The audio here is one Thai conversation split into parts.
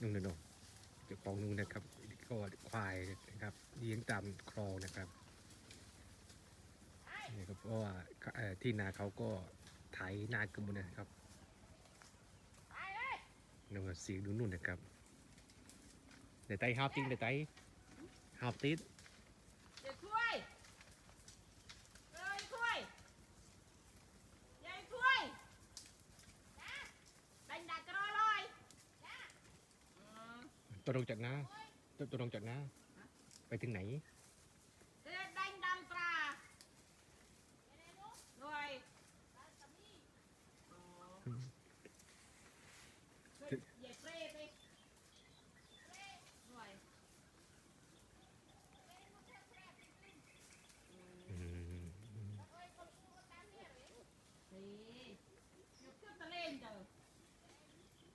นุ่งนงเจ้าของนุ่งนะครับก็ควายนะครับเลี้ยงตามคลองนะครับนี่ครับเพราะว่าที่นาเขาก็ไถนากระมุนะครับนุ่นก็เสียงนุ่นๆนะครับเดี๋ยวไตหาวจริงเดี๋ยวไตหาวติด เดี๋ยวช่วยเอ้ยช่วยยายช่วยดันดักกระโดดเลยอืม ตัวลงจากนาตัวตัวลงจากนาไปถึงไหน เดี๋ยวดันดำตราด้วยอ๋อช่วยยายเปรย์ไปด้วย อืม นี่เดี๋ยวขึ้นตะเล่นเด้อ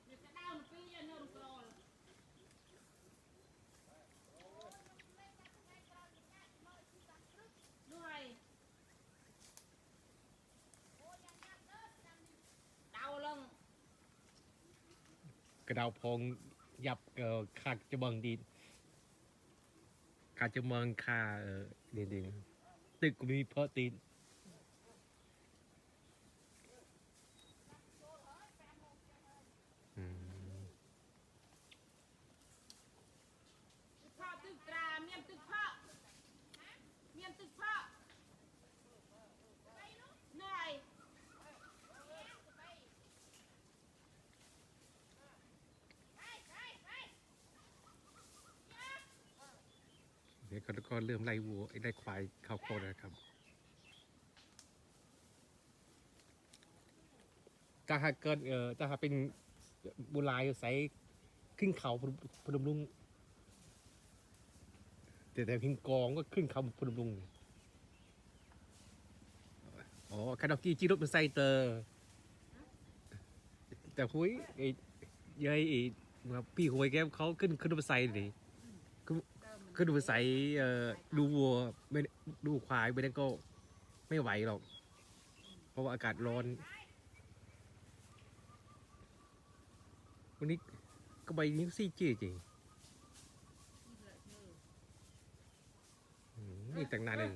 เดี๋ยวจะดาวน์ปีอันนู้นกรอลด้วยดาวลง ก ระดาวพองยับเอ่อขาดจะเบิงดีขาดจะเมืองขาเออด่นด่นตึกก็มีเพอตีนอืม ตึกพ่อตึกตราเมียนตึกพ่อเมียนตึกพ่อเหนื่อย เดี๋ยก็ก็เริ่มไล่วัวไล่ควายเข้าโคแล้วนะครับ ถ้าหากเกิดเอ่อถ้าหากเป็นบุลายใส่ขึ้นเขาพนมพนมลุงแต่แต่พิงกองก็ขึ้นเขาพนมลุงอ๋อคาดอกกี้จีรถเป็นไซเตอร์ แต่คุยไอ้ยายไอ้พี่หวยแกเขาขึ้นขึ้นรถไซนี่ ขึ้นรถไซค์เอ่อดูวัวไม่ดูควายไม่ได้ก็ไม่ไหวหรอก เพราะว่าอากาศร้อน วันนี้ก็ใบนี้ซี่จี้จริงนี่แต่งนานเลย